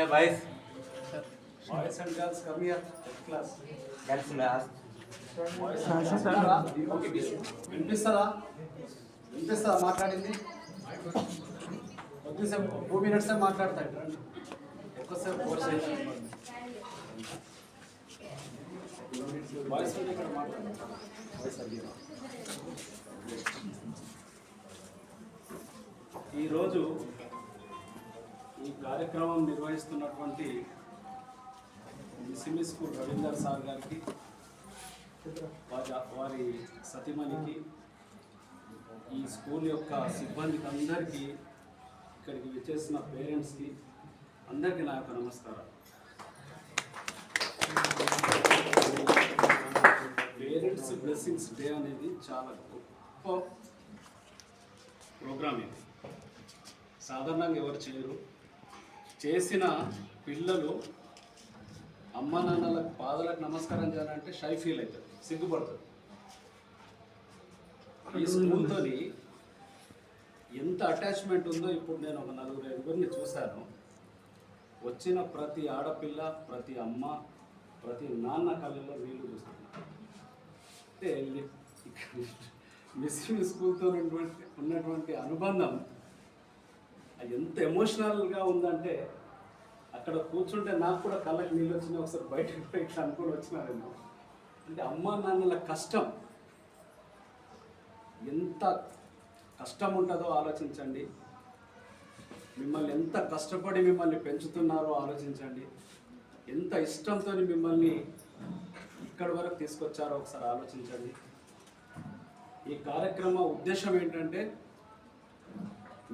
Hey boys boys and girls come here class girls last వినిపిస్తుందా? వినిపిస్తుందా మాట్లాడింది? కొద్దిసేపు టూ మినిట్సే మాట్లాడతాయి రండి. ఎక్కువసేపు ఫోర్స్ వాయిస్ ఇక్కడ మాట్లాడండి. వాయిస్ అడిగినా ఈరోజు ఈ కార్యక్రమం నిర్వహిస్తున్నటువంటి మిసిమి స్కూల్ రవీందర్ సార్ గారికి వారి వారి సతీమణికి ఈ స్కూల్ యొక్క సిబ్బందికి అందరికీ ఇక్కడికి వచ్చేసిన పేరెంట్స్కి అందరికీ నా యొక్క నమస్కారం పేరెంట్స్ బ్లెస్సింగ్స్ డే అనేది చాలా గొప్ప ప్రోగ్రామ్ ఇది. సాధారణంగా ఎవరు చేయరు. చేసిన పిల్లలు అమ్మ నాన్నలకు పాదలకు నమస్కారం చేయాలంటే షై ఫీల్ అవుతుంది సిగ్గుపడుతుంది ఈ స్కూల్తో ఎంత అటాచ్మెంట్ ఉందో ఇప్పుడు నేను ఒక నలుగురు ఐదుగురిని చూశాను. వచ్చిన ప్రతి ఆడపిల్ల ప్రతి అమ్మ ప్రతి నాన్న కళ్ళల్లో నీళ్ళు చూస్తున్నారు అంటే మిస్ స్కూల్తో ఉన్నటువంటి ఉన్నటువంటి అనుబంధం అది ఎంత ఎమోషనల్గా ఉందంటే అక్కడ కూర్చుంటే నాకు కూడా కళ్ళకి నీళ్ళు వచ్చినా ఒకసారి బయటకు పోయి ఇట్లా అనుకుని వచ్చినారేమో. అంటే అమ్మ నాన్నల కష్టం. ఎంత కష్టం ఉంటుందో ఆలోచించండి. మిమ్మల్ని ఎంత కష్టపడి మిమ్మల్ని పెంచుతున్నారో ఆలోచించండి. ఎంత ఇష్టంతో మిమ్మల్ని ఇక్కడి వరకు తీసుకొచ్చారో ఒకసారి ఆలోచించండి. ఈ కార్యక్రమ ఉద్దేశం ఏంటంటే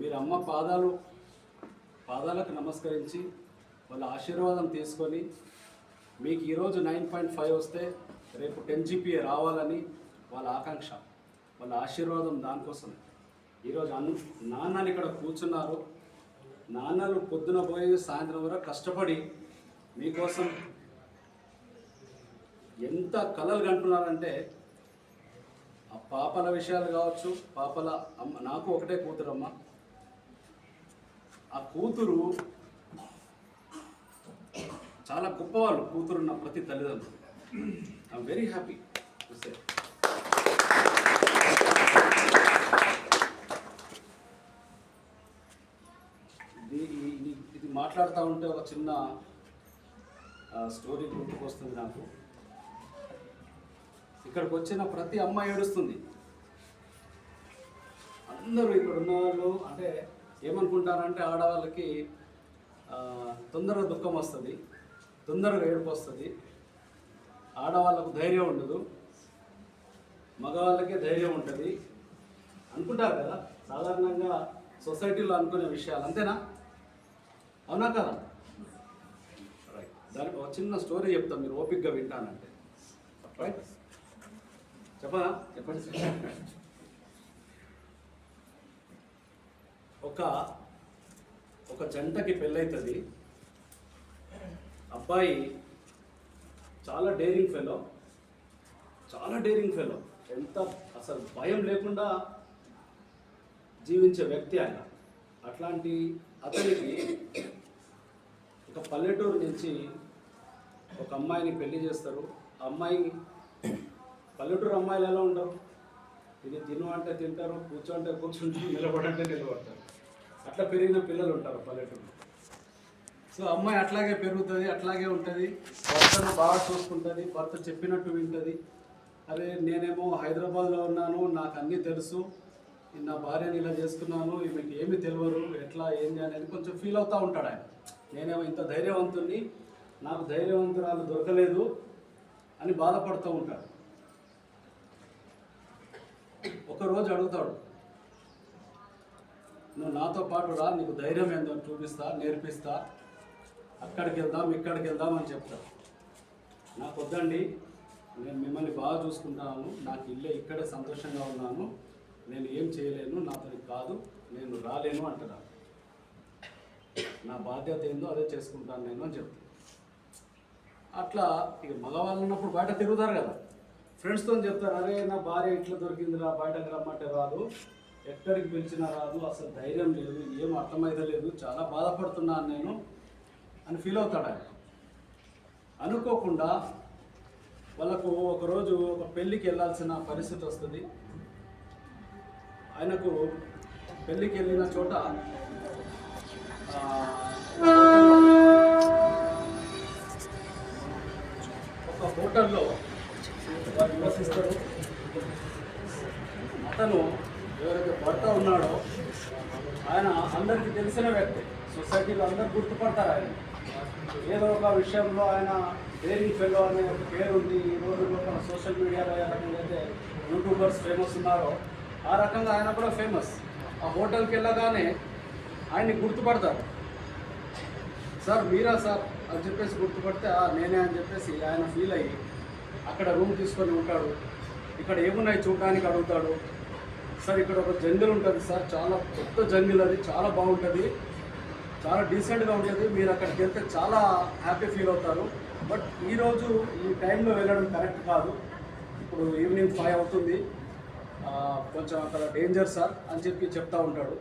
మీరు అమ్మ పాదాలు పాదాలకు నమస్కరించి వాళ్ళ ఆశీర్వాదం తీసుకొని మీకు ఈరోజు నైన్ పాయింట్ ఫైవ్ వస్తే రేపు టెన్ జీపీఏ రావాలని వాళ్ళ ఆకాంక్ష వాళ్ళ ఆశీర్వాదం దానికోసం. ఈరోజు అన్ నాన్నలు ఇక్కడ కూర్చున్నారు. నాన్నలు పొద్దున పోయి సాయంత్రం వరకు కష్టపడి మీకోసం ఎంత కలలు కంటున్నారంటే ఆ పాపల విషయాలు కావచ్చు పాపల అమ్మ నాకు ఒకటే కూతురమ్మ. ఆ కూతురు చాలా గొప్పవాళ్ళు కూతురున్న ప్రతి తల్లిదండ్రులు. ఐఎమ్ వెరీ హ్యాపీ ఇది ఇది- ఇది మాట్లాడుతూ ఉంటే ఒక చిన్న స్టోరీ గుర్తుకొస్తుంది నాకు. ఇక్కడికి వచ్చిన ప్రతి అమ్మాయి ఏడుస్తుంది. అందరూ ఇక్కడ ఉన్న వాళ్ళు అంటే ఏమనుకుంటారంటే ఆడవాళ్ళకి తొందరగా దుఃఖం వస్తుంది తొందరగా ఏడుపు వస్తుంది. ఆడవాళ్ళకు ధైర్యం ఉండదు మగవాళ్ళకే ధైర్యం ఉంటుంది. అనుకుంటారు కదా సాధారణంగా సొసైటీలో అనుకునే విషయాలు అంతేనా? అవునా కదా? రైట్ దానికి ఒక చిన్న స్టోరీ చెప్తాం మీరు ఓపిక్గా వింటానంటే. రైట్ చెప్పనా? చెప్పండి. ఒక ఒక జంటకి పెళ్ళవుతుంది అబ్బాయి చాలా డేరింగ్ ఫెలో చాలా డేరింగ్ ఫెలో ఎంత అసలు భయం లేకుండా జీవించే వ్యక్తి ఆయన. అట్లాంటి అతనికి ఒక పల్లెటూరు నుంచి ఒక అమ్మాయిని పెళ్ళి చేస్తారు. ఆ అమ్మాయి పల్లెటూరు అమ్మాయిలు ఎలా ఉండరు ఇది తిను అంటే తింటారు కూర్చో అంటే కూర్చుంటారు నిలబడంటే నిలబడతారు. అట్లా పెరిగిన పిల్లలు ఉంటారు పల్లెటూరు సో అమ్మాయి అట్లాగే పెరుగుతుంది అట్లాగే ఉంటుంది. భర్తను బాగా చూసుకుంటుంది భర్త చెప్పినట్టు వింటుంది. అరే నేనేమో హైదరాబాద్లో ఉన్నాను నాకు అన్నీ తెలుసు. నా భార్యని ఇలా చేసుకున్నాను ఈమెకి ఏమి తెలియరు ఎట్లా ఏంది అనేది కొంచెం ఫీల్ అవుతూ ఉంటాడు ఆయన. నేనేమో ఇంత ధైర్యవంతుని నాకు ధైర్యవంతురాలు దొరకలేదు అని బాధపడుతూ ఉంటాడు. ఒకరోజు అడుగుతాడు నువ్వు నాతో పాటు రా నీకు ధైర్యం ఏందో చూపిస్తా నేర్పిస్తా. అక్కడికి వెళ్దాం ఇక్కడికి వెళ్దాం అని చెప్తా. నాకు వద్దండి. నేను మిమ్మల్ని బాగా చూసుకుంటాను. నాకు ఇల్లే ఇక్కడే సంతోషంగా ఉన్నాను. నేను ఏం చేయలేను నాతో కాదు. నేను రాలేను అంటున్నాను నా బాధ్యత ఏందో అదే చేసుకుంటాను నేను అని చెప్తాను అట్లా ఇక మగవాళ్ళు ఉన్నప్పుడు బయట తిరుగుతారు కదా. ఫ్రెండ్స్తో చెప్తారు అరే నా భార్య ఇట్లా దొరికిందిరా బయటకు రమ్మంటే రాదు. ఎక్కడికి పిలిచినా రాదు అసలు ధైర్యం లేదు ఏం అర్థమైతే లేదు. చాలా బాధపడుతున్నాను నేను అని ఫీల్ అవుతాడు ఆయన. అనుకోకుండా వాళ్ళకు ఒకరోజు ఒక పెళ్ళికి వెళ్ళాల్సిన పరిస్థితి వస్తుంది. ఆయనకు పెళ్ళికి వెళ్ళిన చోట ఒక హోటల్లో వారు నివసిస్తారు అతను ఎవరైతే భర్త ఉన్నాడో ఆయన అందరికీ తెలిసిన వ్యక్తి. సొసైటీలో అందరు గుర్తుపడతారు ఆయన. ఏదో ఒక విషయంలో ఆయన డేరింగ్ ఫెలో అనే ఒక పేరు ఉంది ఈ రోజుల్లో మన సోషల్ మీడియాలో ఏ రకంగా అయితే యూట్యూబర్స్ ఫేమస్ ఉన్నారో ఆ రకంగా ఆయన కూడా ఫేమస్ ఆ హోటల్కి వెళ్ళగానే ఆయన్ని గుర్తుపడతారు. సార్ మీరా సార్? అని చెప్పేసి గుర్తుపడితే "ఆ, నేనే అని చెప్పేసి ఆయన ఫీల్ అయ్యి అక్కడ రూమ్ తీసుకొని ఉంటాడు. ఇక్కడ ఏమున్నాయి చూడడానికి అడుగుతాడు. సార్ ఇక్కడ ఒక జంగిల్ ఉంటుంది సార్ చాలా కొత్త జంగిల్ అది చాలా బాగుంటుంది. చాలా డీసెంట్గా ఉంటుంది. మీరు అక్కడికి వెళ్తే చాలా హ్యాపీ ఫీల్ అవుతారు. బట్ ఈరోజు ఈ టైంలో వెళ్ళడం కరెక్ట్ కాదు. ఇప్పుడు ఈవినింగ్ ఫైవ్ అవుతుంది. కొంచెం అక్కడ డేంజర్ సార్ అని చెప్పి చెప్తా ఉంటాడు.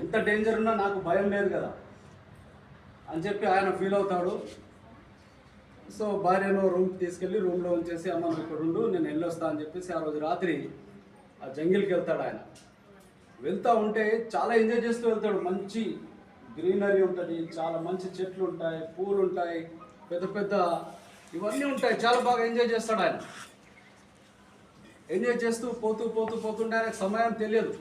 ఎంత డేంజర్ ఉన్నా నాకు భయం లేదు కదా అని చెప్పి ఆయన ఫీల్ అవుతాడు. సో భార్యను రూమ్కి తీసుకెళ్ళి రూమ్లో ఉంచేసి అమ్మ ఇక్కడ ఉండు నేను వెళ్ళొస్తా అని చెప్పేసి ఆ రోజు రాత్రి ఆ జంగిల్కి వెళ్తాడు ఆయన. వెళ్తూ ఉంటే చాలా ఎంజాయ్ చేస్తూ వెళ్తాడు. మంచి గ్రీనరీ ఉంటుంది చాలా మంచి చెట్లు ఉంటాయి పూలు ఉంటాయి పెద్ద పెద్ద ఇవన్నీ ఉంటాయి. చాలా బాగా ఎంజాయ్ చేస్తాడు ఆయన. ఎంజాయ్ చేస్తూ పోతూ పోతూ పోతుంటే ఆయనకు సమయం తెలియదు.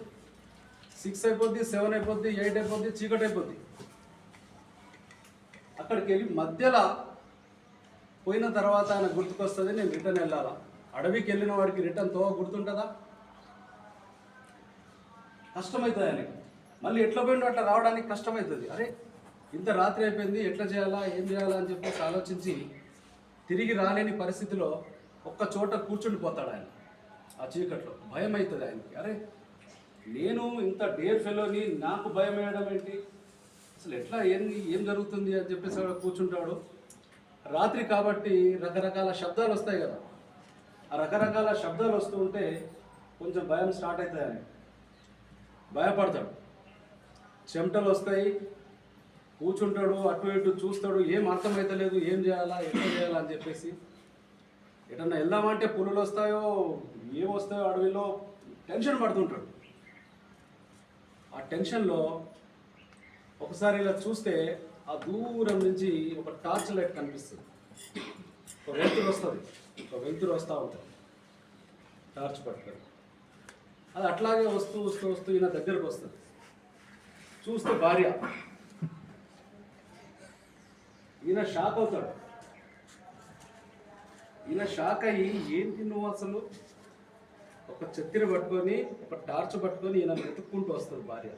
సిక్స్ అయిపోద్ది సెవెన్ అయిపోద్ది ఎయిట్ అయిపోద్ది చీకటి అయిపోద్ది. అక్కడికి వెళ్ళి మధ్యలో పోయిన తర్వాత ఆయన గుర్తుకొస్తుంది నేను రిటర్న్ వెళ్ళాలా? అడవికి వెళ్ళిన వాడికి రిటర్న్తో గుర్తుంటుందా? కష్టమవుతుంది ఆయనకి మళ్ళీ ఎట్లా పోయిండో అట్లా రావడానికి కష్టమవుతుంది అరే ఇంత రాత్రి అయిపోయింది ఎట్లా చేయాలా ఏం చేయాలా అని చెప్పేసి ఆలోచించి తిరిగి రాలేని పరిస్థితిలో ఒక్క చోట కూర్చుండిపోతాడు ఆయన. ఆ చీకట్లో. భయం అవుతుంది ఆయనకి. అరే నేను ఇంత డేర్ ఫెలోని నాకు భయం వేయడం ఏంటి? అసలు ఎట్లా ఏం ఏం జరుగుతుంది అని చెప్పేసి అక్కడ కూర్చుంటాడు. రాత్రి కాబట్టి రకరకాల శబ్దాలు వస్తాయి కదా. ఆ రకరకాల శబ్దాలు వస్తూ ఉంటే కొంచెం భయం స్టార్ట్ అవుతుంది ఆయనకి. భయపడతాడు. చెమటలు వస్తాయి కూర్చుంటాడు అటు ఇటు చూస్తాడు ఏం అర్థమవుతలేదు ఏం చేయాలా ఎట్లా చేయాలా అని చెప్పేసి. ఎటన్నా వెళ్దామంటే పులులు వస్తాయో ఏం వస్తాయో అడవిలో టెన్షన్ పడుతుంటాడు. ఆ టెన్షన్లో ఒకసారి ఇలా చూస్తే ఆ దూరం నుంచి ఒక టార్చ్ లైట్ కనిపిస్తుంది. ఒక వెలుతురు వస్తుంది. ఒక వెలుతురు వస్తూ ఉంటుంది. టార్చ్ పట్టుకొని. అది అట్లాగే వస్తూ వస్తూ వస్తూ ఈయన దగ్గరకు వస్తుంది చూస్తే భార్య. ఈయన షాక్ అవుతాడు. ఈయన షాక్ అయ్యి ఏంటి నువ్వు అసలు? ఒక చక్కెర పట్టుకొని ఒక టార్చ్ పట్టుకొని ఈయన వెతుక్కుంటూ వస్తుంది భార్య.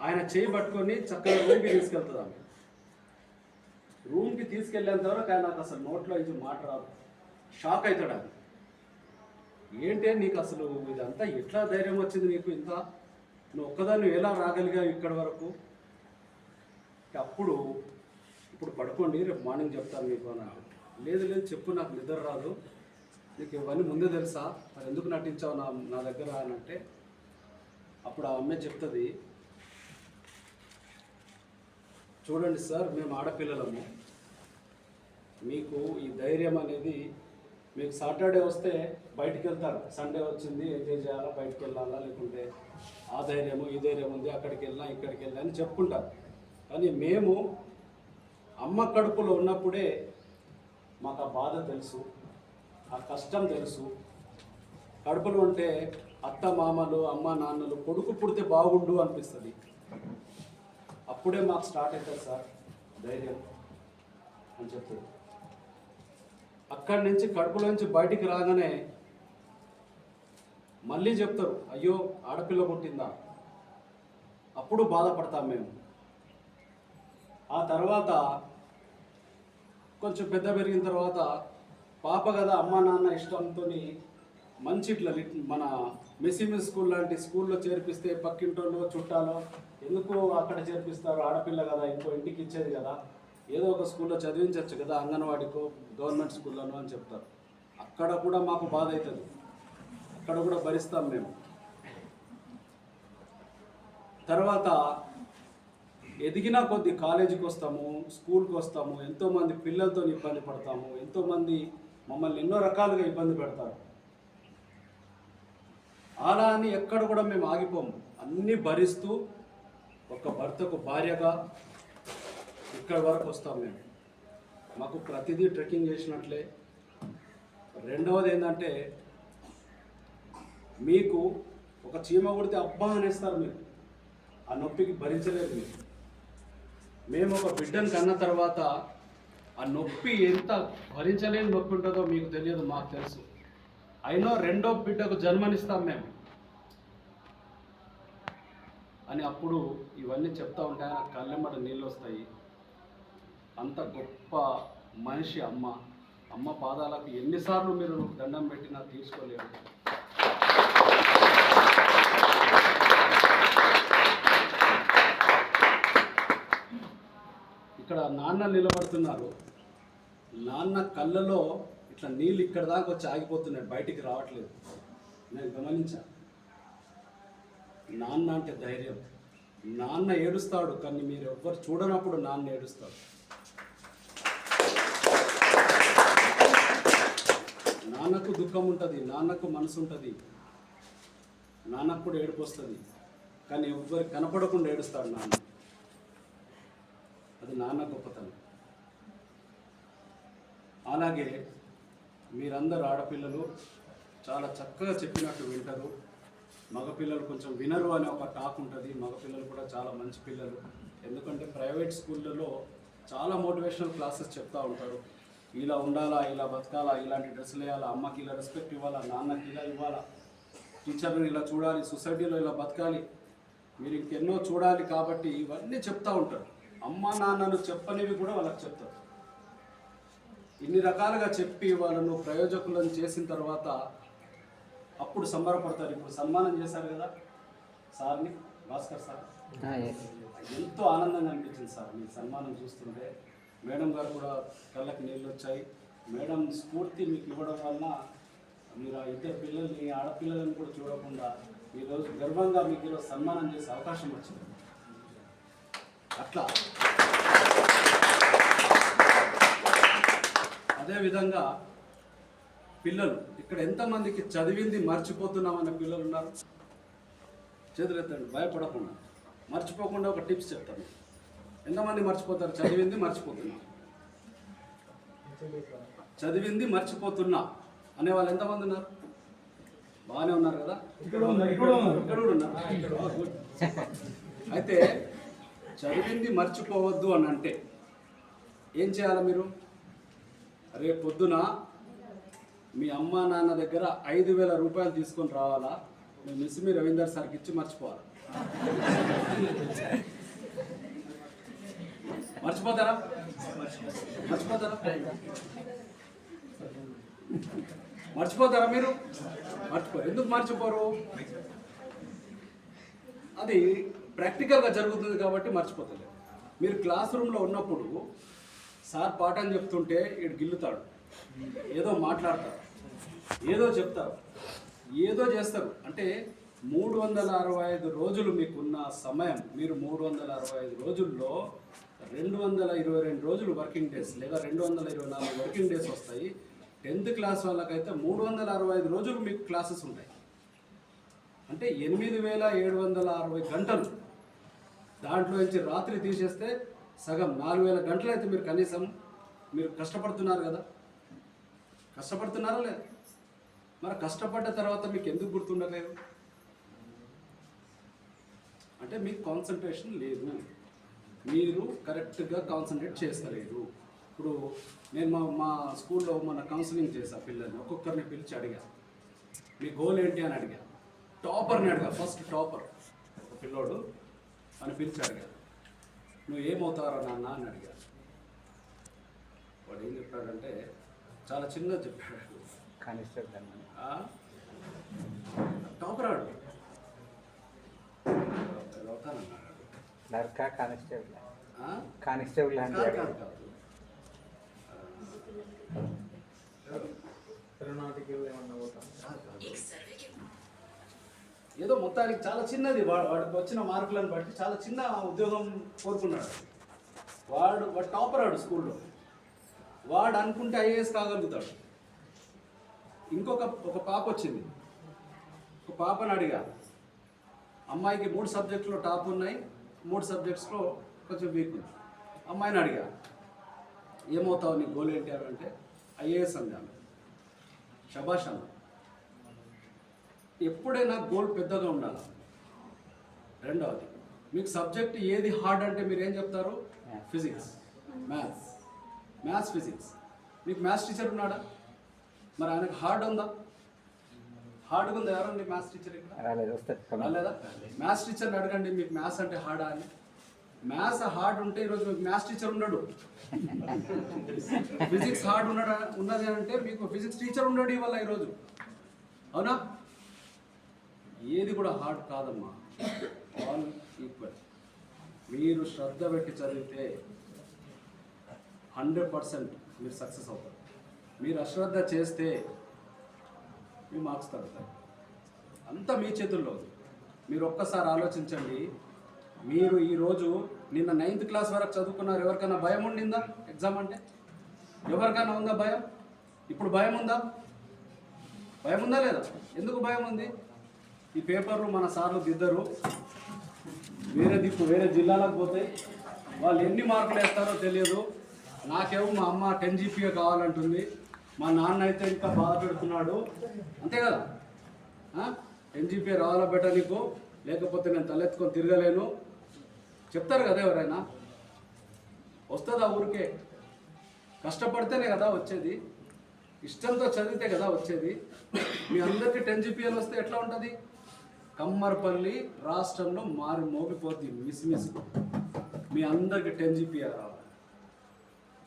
ఆయన చేయి పట్టుకొని చక్కగా రూమ్కి తీసుకెళ్తుంది ఆమె. రూమ్కి తీసుకెళ్ళేంత వరకు ఆయన నాకు అసలు నోట్లో ఇది మాట రాదు. షాక్ అవుతాడు ఆయన ఏంటి నీకు అసలు ఇదంతా ఎట్లా ధైర్యం వచ్చింది నీకు ఇంత? నువ్వు ఒక్కదాన్ని ఎలా రాగలిగావు ఇక్కడి వరకు? అప్పుడు ఇప్పుడు పడుకోండి రేపు మార్నింగ్ చెప్తాను మీకు అన్నాడు. లేదు లేదు చెప్పు నాకు నిద్ర రాదు. నీకు ఇవన్నీ ముందే తెలుసా? మరి ఎందుకు నటించావు నా నా దగ్గర అని అంటే అప్పుడు ఆ అమ్మాయి చెప్తుంది చూడండి సార్ మేము ఆడపిల్లలము. మీకు ఈ ధైర్యం అనేది మీకు సాటర్డే వస్తే బయటికి వెళ్తారు సండే వచ్చింది ఎంజాయ్ చేయాలా? బయటికి వెళ్ళాలా లేకుంటే ఆ ధైర్యము ఈ ధైర్యం ఉంది అక్కడికి వెళ్ళినా ఇక్కడికి వెళ్ళినా అని చెప్పుకుంటారు. కానీ మేము అమ్మ కడుపులో ఉన్నప్పుడే మాకు ఆ బాధ తెలుసు ఆ కష్టం తెలుసు. కడుపులో ఉంటే అత్త మామలు అమ్మ నాన్నలు కొడుకు పుడితే బాగుండు అనిపిస్తుంది. అప్పుడే మాకు స్టార్ట్ అవుతుంది సార్ ధైర్యం అని చెప్తుంది. అక్కడి నుంచి కడుపులోంచి బయటికి రాగానే మళ్ళీ చెప్తారు అయ్యో ఆడపిల్ల పుట్టిందా? అప్పుడు బాధపడతాం మేము. ఆ తర్వాత కొంచెం పెద్ద పెరిగిన తర్వాత పాప కదా అమ్మ నాన్న ఇష్టంతో మంచి ఇట్లా లిట్ మన మెస్సిమిస్ స్కూల్ లాంటి స్కూల్లో చేర్పిస్తే పక్కింటోళ్ళు చుట్టాలో ఎందుకు అక్కడ చేర్పిస్తారు ఆడపిల్ల కదా ఇంకో ఇంటికి ఇచ్చేది కదా. ఏదో ఒక స్కూల్లో చదివించవచ్చు కదా అంగన్వాడికో గవర్నమెంట్ స్కూల్లోనో అని చెప్తారు. అక్కడ కూడా మాకు బాధ అవుతుంది ఇక్కడ కూడా భరిస్తాం మేము. తర్వాత ఎదిగిన కొద్ది కాలేజీకి వస్తాము స్కూల్కి వస్తాము ఎంతోమంది పిల్లలతో ఇబ్బంది పడతాము ఎంతోమంది మమ్మల్ని ఎన్నో రకాలుగా ఇబ్బంది పెడతారు. అలా అని ఎక్కడ కూడా మేము ఆగిపోము అన్నీ భరిస్తూ ఒక భర్తకు భార్యగా ఇక్కడి వరకు వస్తాం మేము. మాకు ప్రతిదీ ట్రెక్కింగ్ చేసినట్లే. రెండవది ఏంటంటే మీకు ఒక చీమ కొడితే అబ్బా అనేస్తారు మీరు. ఆ నొప్పికి భరించలేరు మీరు. మేము ఒక బిడ్డను కన్న తర్వాత ఆ నొప్పి ఎంత భరించలేని నొప్పి ఉంటుందో మీకు తెలియదు మాకు తెలుసు. అయినా రెండో బిడ్డకు జన్మనిస్తాం మేము. అని అప్పుడు ఇవన్నీ చెప్తా ఉంటే ఆయన కళ్ళెమ్మట నీళ్ళు వస్తాయి. అంత గొప్ప మనిషి అమ్మ. అమ్మ పాదాలకు ఎన్నిసార్లు మీరు దండం పెట్టినా తీసుకోలేరు ఇక్కడ నాన్న నిలబడుతున్నారు. నాన్న కళ్ళలో ఇట్లా నీళ్ళు ఇక్కడ దాకా వచ్చి ఆగిపోతున్నాయి బయటికి రావట్లేదు. నేను గమనించా. నాన్న అంటే ధైర్యం. నాన్న ఏడుస్తాడు కానీ మీరు ఎవ్వరు చూడనప్పుడు నాన్న ఏడుస్తాడు. నాన్నకు దుఃఖం ఉంటుంది నాన్నకు మనసు ఉంటుంది. నాన్నకు కూడా ఏడుపు వస్తుంది. కానీ ఎవ్వరు కనపడకుండా ఏడుస్తాడు నాన్న. అది నాన్న గొప్పతనం. అలాగే మీరందరూ ఆడపిల్లలు చాలా చక్కగా చెప్పినట్టు వింటారు. మగపిల్లలు కొంచెం వినరు అనే ఒక టాక్ ఉంటుంది. మగపిల్లలు కూడా చాలా మంచి పిల్లలు. ఎందుకంటే ప్రైవేట్ స్కూళ్ళలో చాలా మోటివేషనల్ క్లాసెస్ చెప్తూ ఉంటారు. ఇలా ఉండాలా ఇలా బతకాలా ఇలాంటి డ్రెస్సులు వేయాలా అమ్మకి ఇలా రెస్పెక్ట్ ఇవ్వాలా నాన్నకి ఇలా ఇవ్వాలా టీచర్ని ఇలా చూడాలి సొసైటీలో ఇలా బతకాలి మీరు ఇంకెన్నో చూడాలి కాబట్టి ఇవన్నీ చెప్తూ ఉంటారు. అమ్మ నాన్నను చెప్పనివి కూడా వాళ్ళకి చెప్తారు. ఇన్ని రకాలుగా చెప్పి వాళ్ళను ప్రయోజకులను చేసిన తర్వాత అప్పుడు సంబరపడతారు. ఇప్పుడు సన్మానం చేశారు కదా సార్ని భాస్కర్ సార్. ఎంతో ఆనందంగా అనిపించింది సార్. మీ సన్మానం చూస్తుంటే మేడం గారు కూడా కళ్ళకి నీళ్ళు వచ్చాయి. మేడం స్ఫూర్తి మీకు ఇవ్వడం వలన మీరు ఆ ఇద్దరు పిల్లల్ని ఆడపిల్లలను కూడా చూడకుండా ఈరోజు గర్వంగా మీకు ఈరోజు సన్మానం చేసే అవకాశం వచ్చింది. అట్లా. అదేవిధంగా పిల్లలు ఇక్కడ ఎంతమందికి చదివింది మర్చిపోతున్నామన్న పిల్లలు ఉన్నారు చేతులెత్తండి భయపడకుండా. మర్చిపోకుండా ఒక టిప్స్ చెప్తాను. ఎంతమంది మర్చిపోతారు? చదివింది మర్చిపోతున్నా. చదివింది మర్చిపోతున్నా అనే వాళ్ళు ఎంతమంది ఉన్నారు? బాగానే ఉన్నారు కదా? ఇక్కడ కూడా ఉన్నారు. అయితే చదివింది మర్చిపోవద్దు అని అంటే ఏం చేయాలి మీరు? రేపు పొద్దున మీ అమ్మ నాన్న దగ్గర ఐదు వేల రూపాయలు తీసుకొని రావాలా? మీ మిస్ మీ రవీందర్ సార్కి ఇచ్చి మర్చిపోవాలి? మర్చిపోతారా? మర్చిపోతారా? మర్చిపోతారా మీరు? మర్చిపో ఎందుకు మర్చిపోరు? అది ప్రాక్టికల్గా జరుగుతుంది కాబట్టి మర్చిపోతలేదు. మీరు క్లాస్ రూమ్లో ఉన్నప్పుడు సార్ పాఠం చెప్తుంటే ఇటు గిల్లుతాడు. ఏదో మాట్లాడతారు ఏదో చెప్తారు. ఏదో చేస్తారు. అంటే మూడు వందల అరవై ఐదు రోజులు మీకున్న సమయం మీరు మూడు వందల అరవై ఐదు రోజుల్లో రెండు వందల ఇరవై రెండు రోజులు వర్కింగ్ డేస్ లేదా రెండు వందల ఇరవై నాలుగు వర్కింగ్ డేస్ వస్తాయి. టెన్త్ క్లాస్ వాళ్ళకైతే మూడు వందల అరవై ఐదు రోజులు మీకు క్లాసెస్ ఉంటాయి. అంటే ఎనిమిది వేల ఏడు వందల అరవై గంటలు దాంట్లో నుంచి రాత్రి తీసేస్తే సగం నాలుగు వేల గంటలు అయితే మీరు కనీసం మీరు కష్టపడుతున్నారు కదా. కష్టపడుతున్నారా లేదా? మరి కష్టపడ్డ తర్వాత మీకు ఎందుకు గుర్తుండలేదు అంటే మీకు కాన్సన్ట్రేషన్ లేదు మీరు కరెక్ట్గా కాన్సన్ట్రేట్ చేస్తలేరు ఇప్పుడు నేను మా మా స్కూల్లో మన కౌన్సిలింగ్ చేశాను పిల్లల్ని. ఒక్కొక్కరిని పిలిచి అడిగా. మీ గోల్ ఏంటి అని అడిగా. టాపర్ని అడిగా ఫస్ట్ టాపర్. ఒక పిల్లోడు అని పిలిచి అడిగా నువ్వు ఏమవుతారా నాన్న? అని అడిగా. వాడు ఏం చెప్పాడంటే చాలా చిన్నగా చెప్పాడు. కానిస్టేబుల్ అన్న ఆ? టాపర్ ఆడు. అవుతానన్నాడు. నర్కా కానిస్టేబుల్. ఆ? కానిస్టేబుల్ అంటే ఏమన్నా పోతాం. ఏదో మొత్తానికి చాలా చిన్నది. వాడు వాడికి వచ్చిన మార్కులను బట్టి చాలా చిన్న ఉద్యోగం కోరుకున్నాడు. వాడు వాడు టాపర్ ఆడు స్కూల్లో. వాడు అనుకుంటే ఐఏఎస్ కాగలుగుతాడు. ఇంకొక ఒక పాప వచ్చింది. ఒక పాపని అడిగా. అమ్మాయికి మూడు సబ్జెక్టులో టాప్ ఉన్నాయి. మూడు సబ్జెక్ట్స్లో కొంచెం వీక్ ఉంది. అమ్మాయిని అడిగా. ఏమవుతావు నీ గోల్ ఏంటి అంటే ఐఏఎస్ అంది శభాష్ శబాష్ ఎప్పుడైనా గోల్ పెద్దగా ఉండాలి? రెండవది మీకు సబ్జెక్ట్ ఏది హార్డ్ అంటే మీరు ఏం చెప్తారు? ఫిజిక్స్ మ్యాథ్స్ మ్యాథ్స్ ఫిజిక్స్ మీకు మ్యాథ్స్ టీచర్ ఉన్నాడా? మరి ఆయనకు హార్డ్ ఉందా? హార్డ్గా ఉందా? ఎవరండి మ్యాథ్స్ టీచర్ ఇక్కడ? రాలేదు వస్తుంది రాలేదా? మ్యాథ్స్ టీచర్ని అడగండి మీకు మ్యాథ్స్ అంటే హార్డా అని. మ్యాథ్స్ హార్డ్ ఉంటే ఈరోజు మీకు మ్యాథ్స్ టీచర్ ఉన్నాడు. ఫిజిక్స్ హార్డ్ ఉన్నాడు? ఉన్నది అంటే మీకు ఫిజిక్స్ టీచర్ ఉన్నాడు ఇవాళ ఈరోజు. అవునా? ఏది కూడా హార్డ్ కాదమ్మా. ఆల్ ఈక్వల్ మీరు శ్రద్ధ పెట్టి చదివితే హండ్రెడ్ పర్సెంట్ మీరు సక్సెస్ అవుతారు. మీరు అశ్రద్ధ చేస్తే మీ మార్క్స్ తగ్గుతాయి. అంతా మీ చేతుల్లో మీరు ఒక్కసారి ఆలోచించండి. మీరు ఈరోజు నిన్న నైన్త్ క్లాస్ వరకు చదువుకున్నారు ఎవరికైనా భయం ఉండిందా? ఎగ్జామ్ అంటే? ఎవరికైనా ఉందా భయం? ఇప్పుడు భయం ఉందా? భయం ఉందా లేదా? ఎందుకు భయం ఉంది? ఈ పేపర్లు మన సార్లు దిద్దరు. వేరే దిక్కు వేరే జిల్లాలకు పోతాయి వాళ్ళు ఎన్ని మార్కులు వేస్తారో తెలియదు. నాకేమో మా అమ్మ టెన్ జీపీఏ కావాలంటుంది. మా నాన్న అయితే ఇంకా బాధ పెడుతున్నాడు. అంతే కదా? టెన్ జీపీఏ రావాలా బెట నీకు? లేకపోతే నేను తలెత్తుకొని తిరగలేను. చెప్తారు కదా ఎవరైనా? వస్తుందా ఊరికే? కష్టపడితేనే కదా వచ్చేది. ఇష్టంతో చదివితే కదా వచ్చేది. మీ అందరికీ టెన్ జీపీఎల్ వస్తే ఎట్లా ఉంటుంది? కమ్మర్పల్లి రాష్ట్రంలో మారి మోగిపోద్ది మిస్ మిస్. మీ అందరికి టెన్ జీపీఆర్ రావాలి.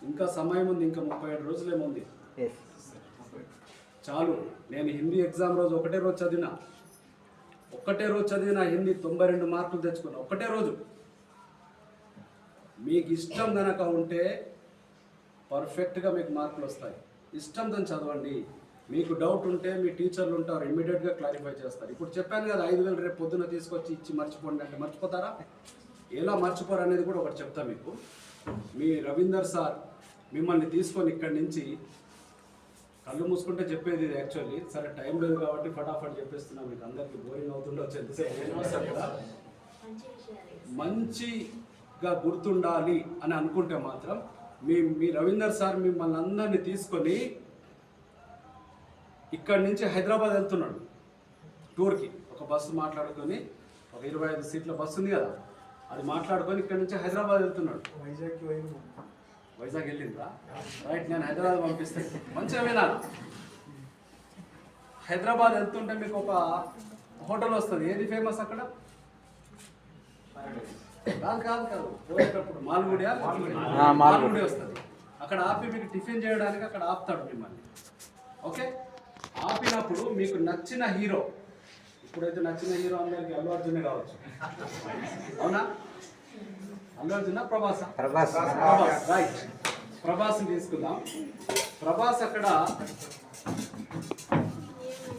ఇంకా సమయం ఉంది ఇంకా ముప్పై ఏడు రోజులేముంది చాలు నేను హిందీ ఎగ్జామ్ రోజు ఒకటే రోజు చదివిన. ఒక్కటే రోజు చదివిన హిందీ తొంభై రెండు మార్కులు తెచ్చుకున్నా. ఒకటే రోజు. మీకు ఇష్టం గనక ఉంటే పర్ఫెక్ట్గా మీకు మార్కులు వస్తాయి. ఇష్టంతో చదవండి. మీకు డౌట్ ఉంటే మీ టీచర్లు ఉంటారు ఇమీడియట్గా క్లారిఫై చేస్తారు. ఇప్పుడు చెప్పాను కదా ఐదు వేలు రేపు పొద్దున తీసుకొచ్చి ఇచ్చి మర్చిపోండి అంటే మర్చిపోతారా? ఎలా మర్చిపోరు అనేది కూడా ఒకటి చెప్తా మీకు. మీ రవీందర్ సార్ మిమ్మల్ని తీసుకొని ఇక్కడి నుంచి కళ్ళు మూసుకుంటే చెప్పేది ఇది యాక్చువల్లీ సరే టైం లేదు కాబట్టి ఫటాఫట్ చెప్పేస్తున్నా. మీకు అందరికీ బోరింగ్ అవుతుండొచ్చు ఎంతసేపు కదా మంచిగా గుర్తుండాలి అని అనుకుంటే మాత్రం మీ మీ రవీందర్ సార్ మిమ్మల్ని అందరినీ తీసుకొని ఇక్కడి నుంచి హైదరాబాద్ వెళ్తున్నాడు. టూర్కి. ఒక బస్సు మాట్లాడుకొని ఒక ఇరవై ఐదు సీట్ల బస్సు ఉంది కదా అది మాట్లాడుకొని ఇక్కడి నుంచి హైదరాబాద్ వెళ్తున్నాడు. వైజాగ్కి వైజాగ్ వెళ్ళిందా రైట్ నేను హైదరాబాద్ పంపిస్తాను మంచిగా వినాలి. హైదరాబాద్ వెళ్తుంటే మీకు ఒక హోటల్ వస్తుంది. ఏది ఫేమస్ అక్కడ? కాదు కాదు కాదు. పోయేటప్పుడు మాల్గుడి. ఆ, మాల్గుడి. మాల్గుడి వస్తుంది. అక్కడ ఆపి మీకు టిఫిన్ చేయడానికి అక్కడ ఆపుతాడు మిమ్మల్ని. ఓకే? ఆపినప్పుడు మీకు నచ్చిన హీరో ఇప్పుడైతే నచ్చిన హీరో అందరికి అల్లు అర్జునే కావచ్చు. అవునా? అల్లు అర్జున ప్రభాసా? ప్రభాస్. ప్రభాస్ రైట్ ప్రభాస్ తీసుకుందాం. ప్రభాస్ అక్కడ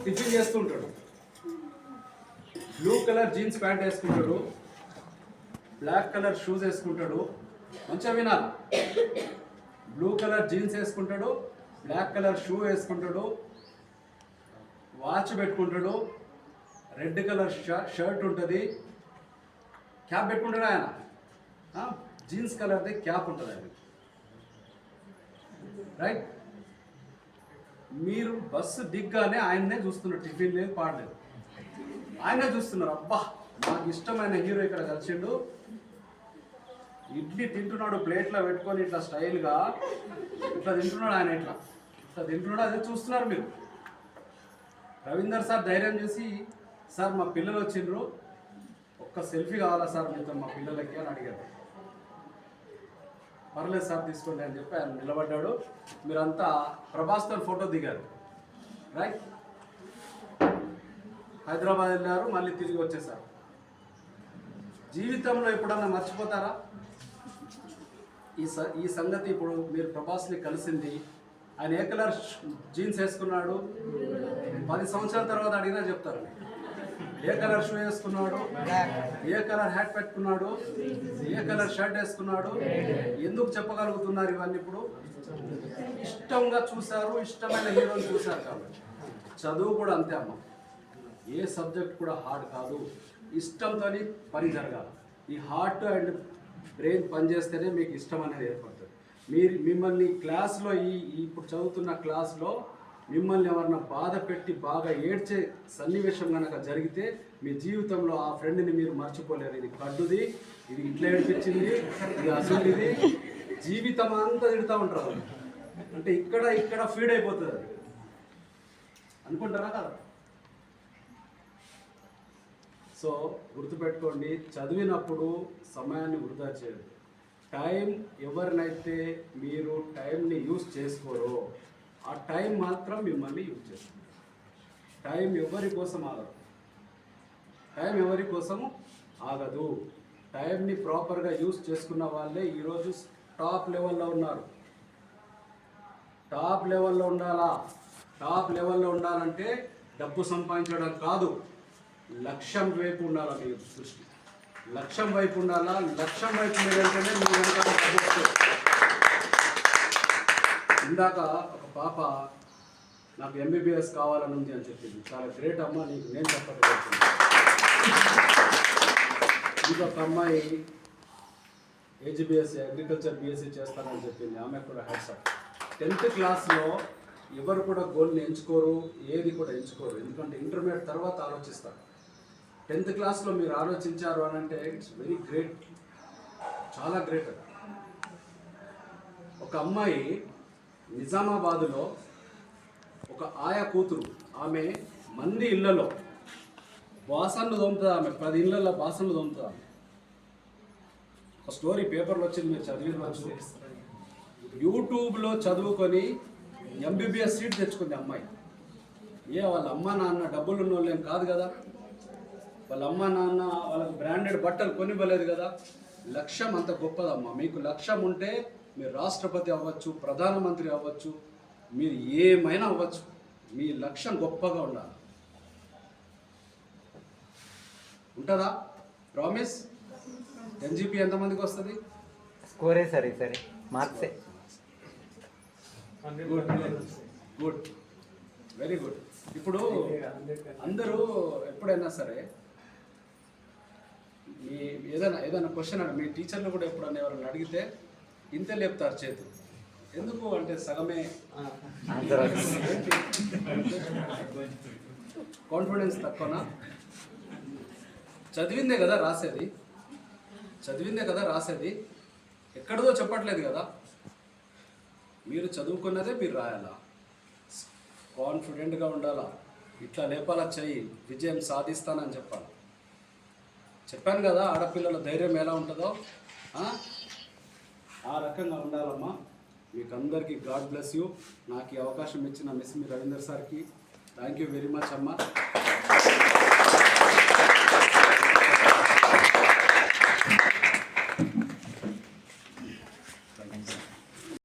టిఫిన్ చేస్తుంటాడు బ్లూ కలర్ జీన్స్ ప్యాంట్ వేసుకుంటాడు. బ్లాక్ కలర్ షూస్ వేసుకుంటాడు. మంచిగా వినాలి. బ్లూ కలర్ జీన్స్ వేసుకుంటాడు. బ్లాక్ కలర్ షూ వేసుకుంటాడు. వాచ్ పెట్టుకుంటాడు. రెడ్ కలర్ షర్ట్ ఉంటుంది. క్యాప్ పెట్టుకుంటాడు ఆయన? జీన్స్ కలర్ది క్యాప్ ఉంటుంది ఆయన రైట్? మీరు బస్సు దిగ్గానే ఆయన్నే చూస్తున్నారు. టిఫిన్ లేదు పాడలేదు ఆయనే చూస్తున్నారు. అబ్బా! నాకు ఇష్టమైన హీరో ఇక్కడ కలిసిండు. ఇడ్లీ తింటున్నాడు ప్లేట్లో పెట్టుకొని ఇట్లా స్టైల్గా. ఇట్లా తింటున్నాడు ఆయన ఇట్లా. ఇట్లా తింటున్నాడు అదే చూస్తున్నారు మీరు. రవీందర్ సార్ ధైర్యం చేసి సార్ మా పిల్లలు వచ్చిండ్రు. ఒక్క సెల్ఫీ కావాలా సార్ మీతో మా పిల్లలకి? అని అడిగారు. పర్లేదు సార్ తీసుకోండి అని చెప్పి ఆయన నిలబడ్డాడు. మీరంతా ప్రభాస్తో ఫోటో దిగారు. రైట్? హైదరాబాద్ వెళ్ళారు మళ్ళీ తిరిగి వచ్చేసారు. జీవితంలో ఎప్పుడన్నా మర్చిపోతారా? ఈ స ఈ సంగతి ఇప్పుడు మీరు ప్రభాస్ని కలిసింది ఆయన ఏ కలర్ జీన్స్ వేసుకున్నాడు? పది సంవత్సరాల తర్వాత అడిగినా చెప్తారు. ఏ కలర్ షూ వేసుకున్నాడు? ఏ కలర్ హ్యాట్ పెట్టుకున్నాడు? ఏ కలర్ షర్ట్ వేసుకున్నాడు? ఎందుకు చెప్పగలుగుతున్నారు ఇవన్నీ ఇప్పుడు? ఇష్టంగా చూశారు ఇష్టమైన హీరోని చూశారు కాబట్టి. చదువు కూడా అంతే అమ్మ. ఏ సబ్జెక్ట్ కూడా హార్డ్ కాదు. ఇష్టంతో పని జరగాలి. ఈ హార్ట్ అండ్ బ్రెయిన్ పనిచేస్తేనే మీకు ఇష్టం అనేది ఏర్పడుతుంది. మీరు మిమ్మల్ని క్లాస్లో ఈ ఇప్పుడు చదువుతున్న క్లాస్లో మిమ్మల్ని ఎవరన్నా బాధ పెట్టి బాగా ఏడ్చే సన్నివేశం కనుక జరిగితే మీ జీవితంలో ఆ ఫ్రెండ్ని మీరు మర్చిపోలేరు. ఇది కడ్డుది ఇది ఇట్లా ఏడిపించింది ఇది అసలు ఇది. జీవితం అంతా తిడుతూ ఉంటారు అంటే ఇక్కడ ఇక్కడ ఫీడ్ అయిపోతుంది. అది అనుకుంటారా కదా? సో గుర్తుపెట్టుకోండి చదివినప్పుడు సమయాన్ని వృధా చేయదు టైం ఎవరినైతే మీరు టైంని యూజ్ చేసుకోరో ఆ టైం మాత్రం మిమ్మల్ని యూజ్ చేస్తుంది. టైం ఎవరి కోసం ఆగదు. టైం ఎవరి కోసం ఆగదు. టైంని ప్రాపర్గా యూజ్ చేసుకున్న వాళ్ళే ఈరోజు టాప్ లెవెల్లో ఉన్నారు. టాప్ లెవెల్లో ఉండాలా? టాప్ లెవెల్లో ఉండాలంటే డబ్బు సంపాదించడం కాదు లక్ష్యం వైపు ఉండాలా మీరు దృష్టి లక్ష్యం వైపు ఉండాలా? లక్ష్యం వైపు మీరంటేనే మీ వెనకాల ఇందాక ఒక పాప నాకు ఎంబీబీఎస్ కావాలని ఉంది అని చెప్పింది. చాలా గ్రేట్ అమ్మ నీకు నేను చెప్పకపోతున్నాను ఇంకొక అమ్మాయి ఏజీబీఎస్సీ అగ్రికల్చర్ బీఎస్సీ చేస్తానని చెప్పింది. ఆమె కూడా హ్యాట్సాప్ టెన్త్ క్లాస్లో ఎవరు కూడా గోల్ని ఎంచుకోరు ఏది కూడా ఎంచుకోరు. ఎందుకంటే ఇంటర్మీడియట్ తర్వాత ఆలోచిస్తారు. టెన్త్ క్లాస్లో మీరు ఆలోచించారు అని అంటే ఇట్స్ వెరీ గ్రేట్ చాలా గ్రేట్ ఒక అమ్మాయి నిజామాబాదులో ఒక ఆయా కూతురు. ఆమె మంది ఇళ్ళలో బాసన్లు దొంగతుంది ఆమె. పది ఇళ్ళలో బాసన్లు దొంగతుంది ఆమె. ఒక స్టోరీ పేపర్లో వచ్చింది మీరు చదివినవచ్చు యూట్యూబ్లో చదువుకొని ఎంబీబీఎస్ సీట్ తెచ్చుకుంది అమ్మాయి. ఏ వాళ్ళ అమ్మ నాన్న డబ్బులు ఉన్న వాళ్ళేం కాదు కదా? వాళ్ళ అమ్మ నాన్న వాళ్ళకి బ్రాండెడ్ బట్టలు కొనివ్వలేదు కదా. లక్ష్యం అంత గొప్పదమ్మా. మీకు లక్ష్యం ఉంటే మీరు రాష్ట్రపతి అవ్వచ్చు ప్రధానమంత్రి అవ్వచ్చు మీరు ఏమైనా అవ్వచ్చు. మీ లక్ష్యం గొప్పగా ఉండాలి. ఉంటుందా? ప్రామిస్ ఎన్జిపి ఎంతమందికి వస్తుంది? స్కోరే సరే సరే మార్క్సే గుడ్ గుడ్ వెరీ గుడ్ ఇప్పుడు అందరూ ఎప్పుడైనా సరే మీ ఏదైనా ఏదైనా క్వశ్చన్ అడి మీ టీచర్లు కూడా ఎప్పుడైనా ఎవరైనా అడిగితే ఇంతే లేపుతారు చేతులు ఎందుకు అంటే సగమే కాన్ఫిడెన్స్ తక్కువనా? చదివిందే కదా రాసేది. చదివిందే కదా రాసేది. ఎక్కడదో చెప్పట్లేదు కదా. మీరు చదువుకున్నదే మీరు రాయాలా? కాన్ఫిడెంట్గా ఉండాలా? ఇట్లా లేపాలా చెయ్యి. విజయం సాధిస్తానని చెప్పాలి? చెప్పాను కదా ఆడపిల్లల ధైర్యం ఎలా ఉంటుందో. ఆ? రకంగా ఉండాలమ్మా. మీకు అందరికీ గాడ్ బ్లెస్ యూ. నాకు ఈ అవకాశం ఇచ్చిన మిస్ మీ రవీందర్ సార్కి. థ్యాంక్ యూ వెరీ మచ్ అమ్మా.